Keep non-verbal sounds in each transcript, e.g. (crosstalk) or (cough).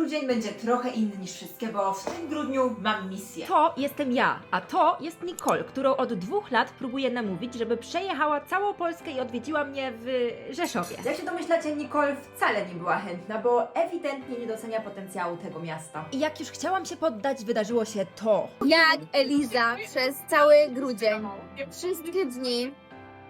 grudzień będzie trochę inny niż wszystkie, bo w tym grudniu mam misję. To jestem ja, a to jest Nicole, którą od dwóch lat próbuję namówić, żeby przejechała całą Polskę i odwiedziła mnie w Rzeszowie. Jak się domyślacie, Nicole wcale nie była chętna, bo ewidentnie nie docenia potencjału tego miasta. I jak już chciałam się poddać, wydarzyło się to. Jak Eliza przez cały grudzień, wszystkie dni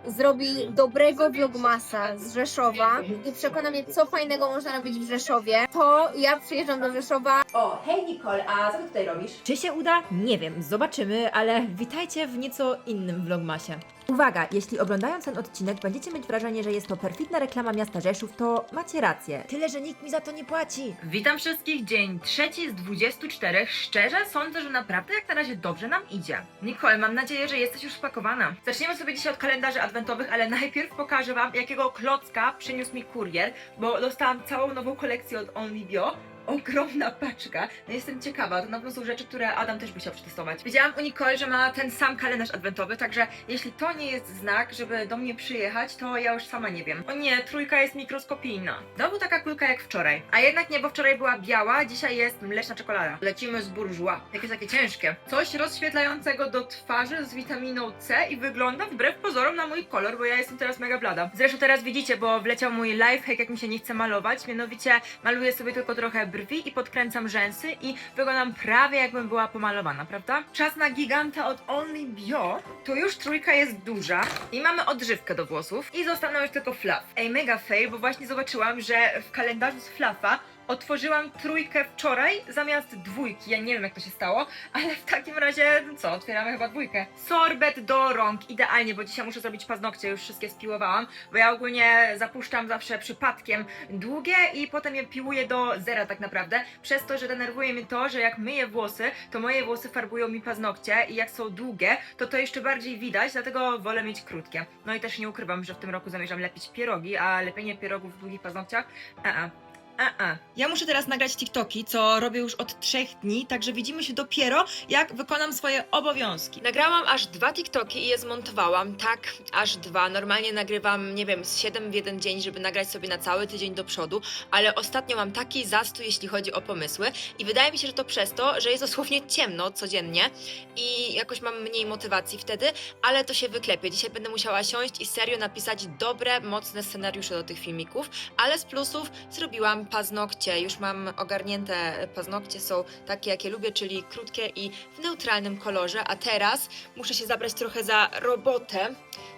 zrobi dobrego vlogmasa z Rzeszowa i przekona mnie, co fajnego można robić w Rzeszowie, to ja przyjeżdżam do Rzeszowa O, hej Nicole, a co ty tutaj robisz? Czy się uda? Nie wiem, zobaczymy, ale witajcie w nieco innym vlogmasie. Uwaga, jeśli oglądając ten odcinek będziecie mieć wrażenie, że jest to perfidna reklama miasta Rzeszów, to macie rację. Tyle, że nikt mi za to nie płaci. Witam wszystkich, dzień trzeci z 24. Szczerze sądzę, że naprawdę jak na razie dobrze nam idzie. Nicole, mam nadzieję, że jesteś już spakowana. Zaczniemy sobie dzisiaj od kalendarzy adwentowych, ale najpierw pokażę Wam, jakiego klocka przyniósł mi kurier, bo dostałam całą nową kolekcję od OnlyBio. Ogromna paczka. No jestem ciekawa, to na pewno są rzeczy, które Adam też by chciał przetestować. Widziałam u Nicole, że ma ten sam kalendarz adwentowy, także jeśli to nie jest znak, żeby do mnie przyjechać, to ja już sama nie wiem. O nie, trójka jest mikroskopijna. Znowu taka kulka jak wczoraj. A jednak nie, bo wczoraj była biała, dzisiaj jest mleczna czekolada. Lecimy z burżua. Jakie takie ciężkie. Coś rozświetlającego do twarzy z witaminą C i wygląda wbrew pozorom na mój kolor, bo ja jestem teraz mega blada. Zresztą teraz widzicie, bo wleciał mój lifehack, jak mi się nie chce malować, mianowicie maluję sobie tylko trochę brwi i podkręcam rzęsy i wyglądam prawie jakbym była pomalowana, prawda? Czas na giganta od Only Bio. Tu już trójka jest duża i mamy odżywkę do włosów i zostaną już tylko fluff. Ej, mega fail, bo właśnie zobaczyłam, że w kalendarzu z fluffa otworzyłam trójkę wczoraj zamiast dwójki. Ja nie wiem jak to się stało, ale w takim razie, no co, otwieramy chyba dwójkę. Sorbet do rąk, idealnie, bo dzisiaj muszę zrobić paznokcie, już wszystkie spiłowałam, bo ja ogólnie zapuszczam zawsze przypadkiem długie i potem je piłuję do zera tak naprawdę, przez to, że denerwuje mnie to, że jak myję włosy, to moje włosy farbują mi paznokcie i jak są długie, to to jeszcze bardziej widać, dlatego wolę mieć krótkie. No i też nie ukrywam, że w tym roku zamierzam lepić pierogi, a lepienie pierogów w długich paznokciach, a, a. A-a. Ja muszę teraz nagrać TikToki, co robię już od trzech dni, także widzimy się dopiero, jak wykonam swoje obowiązki. Nagrałam aż dwa TikToki i je zmontowałam, tak, aż dwa. Normalnie nagrywam, nie wiem, z 7 w jeden dzień, żeby nagrać sobie na cały tydzień do przodu, ale ostatnio mam taki zastój, jeśli chodzi o pomysły i wydaje mi się, że to przez to, że jest dosłownie ciemno codziennie i jakoś mam mniej motywacji wtedy, ale to się wyklepie. Dzisiaj będę musiała siąść i serio napisać dobre, mocne scenariusze do tych filmików, ale z plusów zrobiłam paznokcie. Już mam ogarnięte paznokcie, są takie, jakie lubię, czyli krótkie i w neutralnym kolorze, a teraz muszę się zabrać trochę za robotę.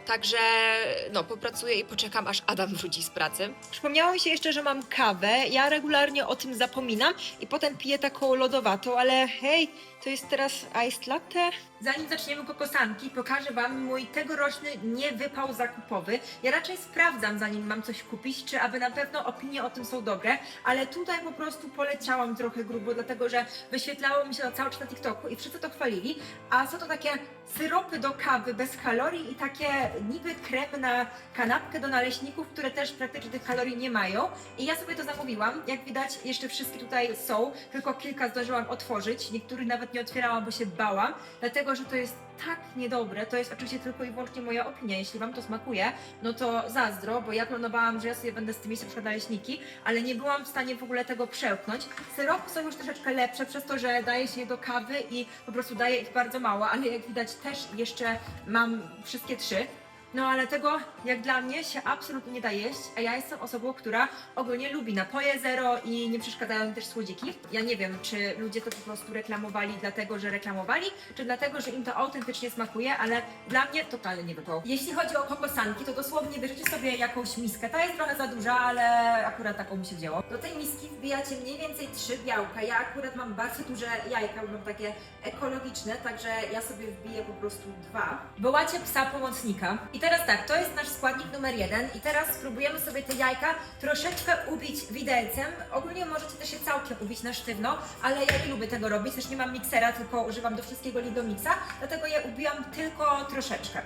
Także no, popracuję i poczekam, aż Adam wróci z pracy. Przypomniało mi się jeszcze, że mam kawę. Ja regularnie o tym zapominam i potem piję taką lodowatą, ale hej, to jest teraz iced latte. Zanim zaczniemy kokosanki, pokażę Wam mój tegoroczny niewypał zakupowy. Ja raczej sprawdzam, zanim mam coś kupić, czy aby na pewno opinie o tym są dobre, ale tutaj po prostu poleciałam trochę grubo, dlatego że wyświetlało mi się to cały czas na TikToku i wszyscy to chwalili, a są to takie syropy do kawy bez kalorii i takie niby krem na kanapkę do naleśników, które też praktycznie tych kalorii nie mają. I ja sobie to zamówiłam. Jak widać, jeszcze wszystkie tutaj są, tylko kilka zdążyłam otworzyć. Niektórych nawet nie otwierałam, bo się bałam, dlatego że to jest tak niedobre. To jest oczywiście tylko i wyłącznie moja opinia. Jeśli Wam to smakuje, no to zazdro, bo ja planowałam, że ja sobie będę z tym jeść na przykład naleśniki, ale nie byłam w stanie w ogóle tego przełknąć. Syropy są już troszeczkę lepsze przez to, że daje się je do kawy i po prostu daje ich bardzo mało, ale jak widać też jeszcze mam wszystkie trzy. No ale tego, jak dla mnie, się absolutnie nie da jeść, a ja jestem osobą, która ogólnie lubi napoje zero i nie przeszkadzają mi też słodziki. Ja nie wiem, czy ludzie to po prostu reklamowali dlatego, że reklamowali, czy dlatego, że im to autentycznie smakuje, ale dla mnie totalnie nie wypał. Jeśli chodzi o kokosanki, to dosłownie bierzecie sobie jakąś miskę. Ta jest trochę za duża, ale akurat taką mi się wzięło. Do tej miski wbijacie mniej więcej trzy białka. Ja akurat mam bardzo duże jajka, bo mam takie ekologiczne, także ja sobie wbiję po prostu dwa. Wołacie psa pomocnika. Teraz tak, to jest nasz składnik numer jeden. I teraz spróbujemy sobie te jajka troszeczkę ubić widelcem. Ogólnie możecie też je całkiem ubić na sztywno, ale ja nie lubię tego robić. Też nie mam miksera, tylko używam do wszystkiego Lidomixa, dlatego je ubijam tylko troszeczkę.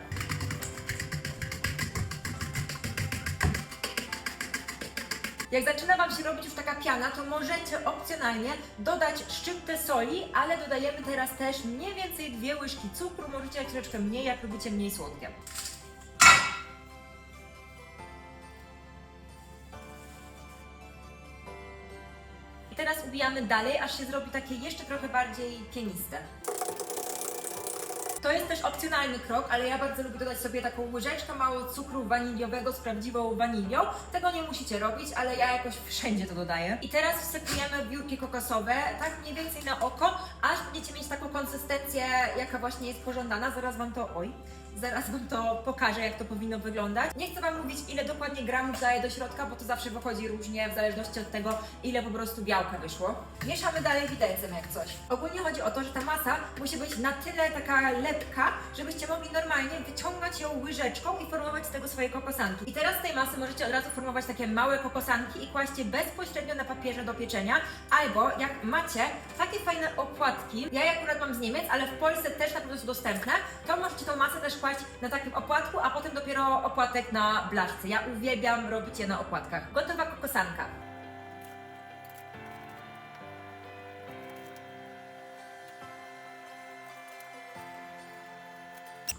Jak zaczyna Wam się robić już taka piana, to możecie opcjonalnie dodać szczyptę soli, ale dodajemy teraz też mniej więcej dwie łyżki cukru. Możecie troszeczkę mniej, jak lubicie mniej słodkie. Ubijamy dalej, aż się zrobi takie jeszcze trochę bardziej pieniste. To jest też opcjonalny krok, ale ja bardzo lubię dodać sobie taką łyżeczkę mało cukru waniliowego z prawdziwą wanilią. Tego nie musicie robić, ale ja jakoś wszędzie to dodaję. I teraz wsypujemy biurki kokosowe, tak mniej więcej na oko, aż będziecie mieć taką konsystencję, jaka właśnie jest pożądana. Zaraz Wam to, oj, zaraz Wam to pokażę, jak to powinno wyglądać. Nie chcę Wam mówić, ile dokładnie gramów daję do środka, bo to zawsze wychodzi różnie, w zależności od tego, ile po prostu białka wyszło. Mieszamy dalej widelcem jak coś. Ogólnie chodzi o to, że ta masa musi być na tyle taka lepka, żebyście mogli normalnie wyciągać ją łyżeczką i formować z tego swoje kokosanki. I teraz z tej masy możecie od razu formować takie małe kokosanki i kłaść je bezpośrednio na papierze do pieczenia, albo jak macie takie fajne opłatki, ja akurat mam z Niemiec, ale w Polsce też na pewno są dostępne, to możecie tą masę też kłaść na takim opłatku, a potem dopiero opłatek na blaszce. Ja uwielbiam robić je na opłatkach. Gotowa kokosanka.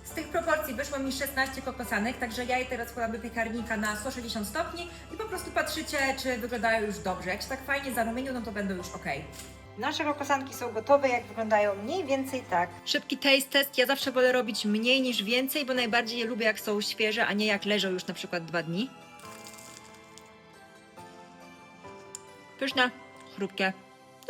Z tych proporcji wyszło mi 16 kokosanek, także ja je teraz wkładam do piekarnika na 160 stopni i po prostu patrzycie, czy wyglądają już dobrze. Jak się tak fajnie zarumienią, no to będą już ok. Nasze kokosanki są gotowe, jak wyglądają mniej więcej tak. Szybki taste test. Ja zawsze wolę robić mniej niż więcej, bo najbardziej je lubię jak są świeże, a nie jak leżą już na przykład dwa dni. Pyszne, chrupkie.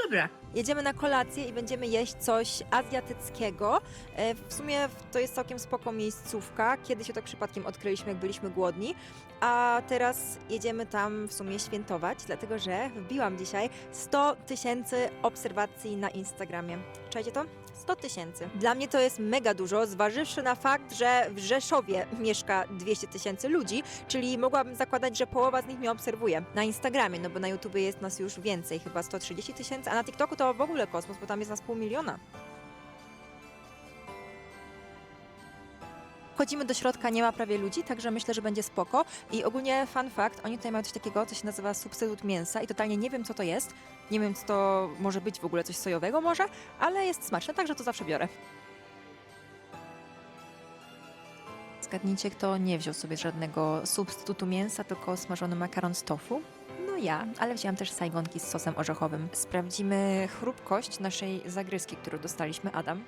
Dobra. Jedziemy na kolację i będziemy jeść coś azjatyckiego. E, W sumie to jest całkiem spoko miejscówka. Kiedyś się tak przypadkiem odkryliśmy, jak byliśmy głodni. A teraz jedziemy tam w sumie świętować, dlatego że wbiłam dzisiaj 100 tysięcy obserwacji na Instagramie. Czajcie to? 100 tysięcy. Dla mnie to jest mega dużo, zważywszy na fakt, że w Rzeszowie mieszka 200 tysięcy ludzi, czyli mogłabym zakładać, że połowa z nich mnie obserwuje na Instagramie, no bo na YouTubie jest nas już więcej, chyba 130 tysięcy, a na TikToku to w ogóle kosmos, bo tam jest nas pół miliona. Wchodzimy do środka, nie ma prawie ludzi, także myślę, że będzie spoko. I ogólnie fun fact, oni tutaj mają coś takiego, co się nazywa substytut mięsa i totalnie nie wiem, co to jest. Nie wiem, co to może być w ogóle, coś sojowego może, ale jest smaczne, także to zawsze biorę. Zgadnijcie, kto nie wziął sobie żadnego substytutu mięsa, tylko smażony makaron z tofu. Ja, ale wzięłam też sajgonki z sosem orzechowym. Sprawdzimy chrupkość naszej zagryzki, którą dostaliśmy, Adam.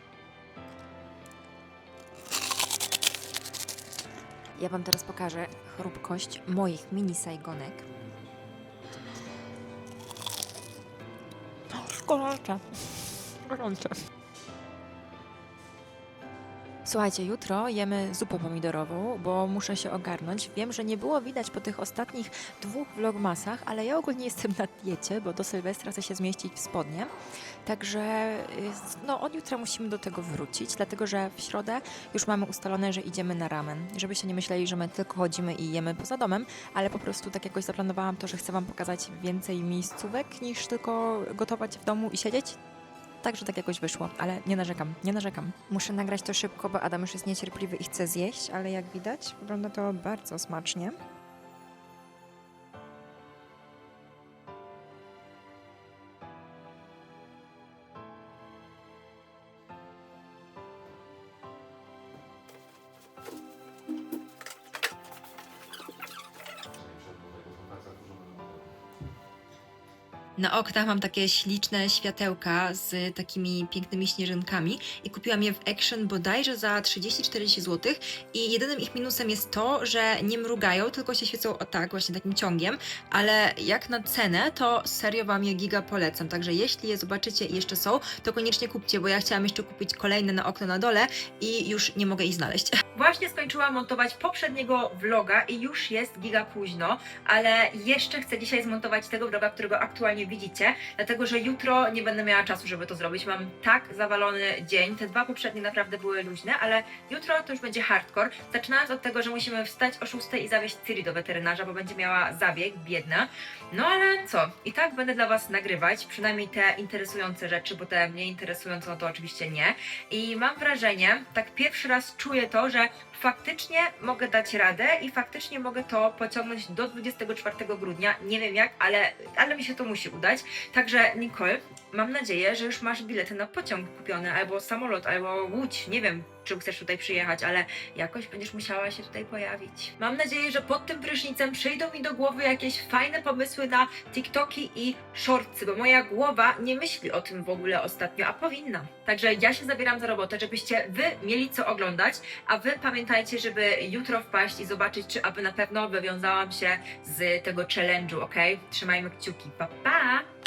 Ja Wam teraz pokażę chrupkość moich mini sajgonek. Gorące. Gorące. Słuchajcie, jutro jemy zupę pomidorową, bo muszę się ogarnąć. Wiem, że nie było widać po tych ostatnich dwóch vlogmasach, ale ja ogólnie jestem na diecie, bo do Sylwestra chcę się zmieścić w spodnie. Także y, no, od jutra musimy do tego wrócić, dlatego że w środę już mamy ustalone, że idziemy na ramen. Żebyście nie myśleli, że my tylko chodzimy i jemy poza domem, ale po prostu tak jakoś zaplanowałam to, że chcę Wam pokazać więcej miejscówek niż tylko gotować w domu i siedzieć. Także tak jakoś wyszło, ale nie narzekam, nie narzekam. Muszę nagrać to szybko, bo Adam już jest niecierpliwy i chce zjeść, ale jak widać, wygląda to bardzo smacznie. Na oknach mam takie śliczne światełka z takimi pięknymi śnieżynkami i kupiłam je w Action bodajże za 30-40 zł i jedynym ich minusem jest to, że nie mrugają, tylko się świecą o tak, właśnie takim ciągiem, ale jak na cenę, to serio Wam je giga polecam, także jeśli je zobaczycie i jeszcze są, to koniecznie kupcie, bo ja chciałam jeszcze kupić kolejne na okno na dole i już nie mogę ich znaleźć. (laughs) Właśnie skończyłam montować poprzedniego vloga i już jest giga późno, ale jeszcze chcę dzisiaj zmontować tego vloga, którego aktualnie widzicie, dlatego że jutro nie będę miała czasu, żeby to zrobić. Mam tak zawalony dzień. Te dwa poprzednie naprawdę były luźne, ale jutro to już będzie hardcore. Zaczynając od tego, że musimy wstać o 6 i zawieźć Ciri do weterynarza, bo będzie miała zabieg, biedna. No ale co? I tak będę dla Was nagrywać, przynajmniej te interesujące rzeczy, bo te mniej interesujące, no to oczywiście nie. I mam wrażenie, tak pierwszy raz czuję to, że faktycznie mogę dać radę i faktycznie mogę to pociągnąć do 24 grudnia. Nie wiem jak, ale, ale mi się to musi udać. Także Nicole, mam nadzieję, że już masz bilety na pociąg kupione, albo samolot, albo łódź, nie wiem, czym chcesz tutaj przyjechać, ale jakoś będziesz musiała się tutaj pojawić. Mam nadzieję, że pod tym prysznicem przyjdą mi do głowy jakieś fajne pomysły na TikToki i shortsy, bo moja głowa nie myśli o tym w ogóle ostatnio, a powinna. Także ja się zabieram za robotę, żebyście wy mieli co oglądać, a wy pamiętajcie, żeby jutro wpaść i zobaczyć, czy aby na pewno wywiązałam się z tego challenge'u, ok? Trzymajmy kciuki. Pa, pa!